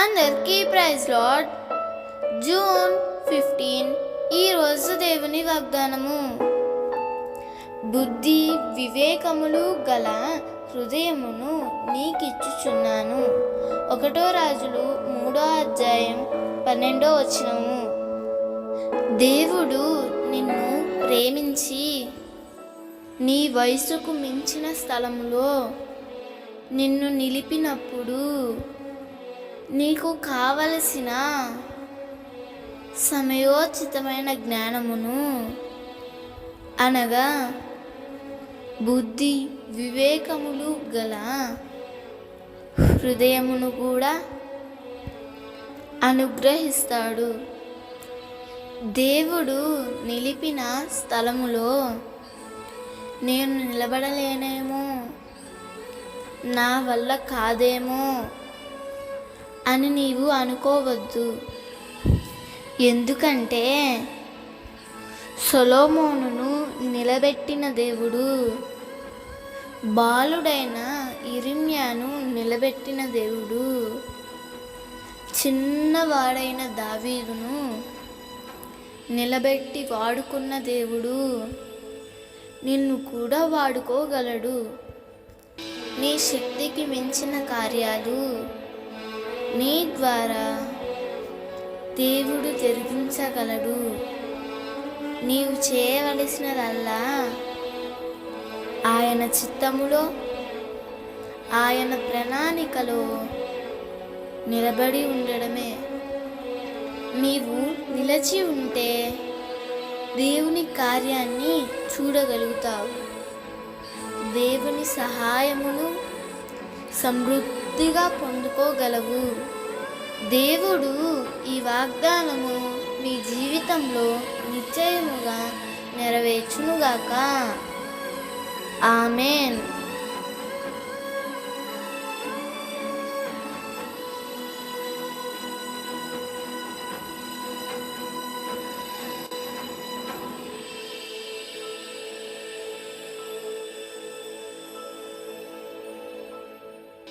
అందరికీ praise lord June fifteen ఈరోజు దేవుని వాగ్దానము. బుద్ధి వివేకములు గల హృదయమును నీకిచ్చుచున్నాను. ఒకటో రాజులు మూడో అధ్యాయం పన్నెండో వచనము. దేవుడు నిన్ను ప్రేమించి నీ వయసుకు మించిన స్థలములో నిన్ను నిలిపినప్పుడు నీకు కావలసిన సమయోచితమైన జ్ఞానమును అనగా బుద్ధి వివేకములు గల హృదయమును కూడా అనుగ్రహిస్తాడు. దేవుడు నిలిపిన స్థలములో నేను నిలబడలేనేమో నా వల్ల కాదేమో అని నీవు అనుకోవద్దు. ఎందుకంటే సొలోమోనును నిలబెట్టిన దేవుడు బాలుడైన ఇరిమ్యాను నిలబెట్టిన దేవుడు చిన్నవాడైన దావీదును నిలబెట్టి వాడుకున్న దేవుడు నిన్ను కూడా వాడుకోగలడు. నీ శక్తికి మించిన కార్యాలు నీ ద్వారా దేవుడు జరిగించగలడు. నీవు చేయవలసినదల్లా ఆయన చిత్తములో ఆయన ప్రణాళికలో నిలబడి ఉండడమే. నీవు నిలచి ఉంటే దేవుని కార్యాన్ని చూడగలుగుతావు. దేవుని సహాయమును సమృద్ధి సమృద్ధిగా పొందుకోగలవు. దేవుడు ఈ వాగ్దానము మీ జీవితంలో నిశ్చయముగా నెరవేర్చునుగాక. ఆమెన్.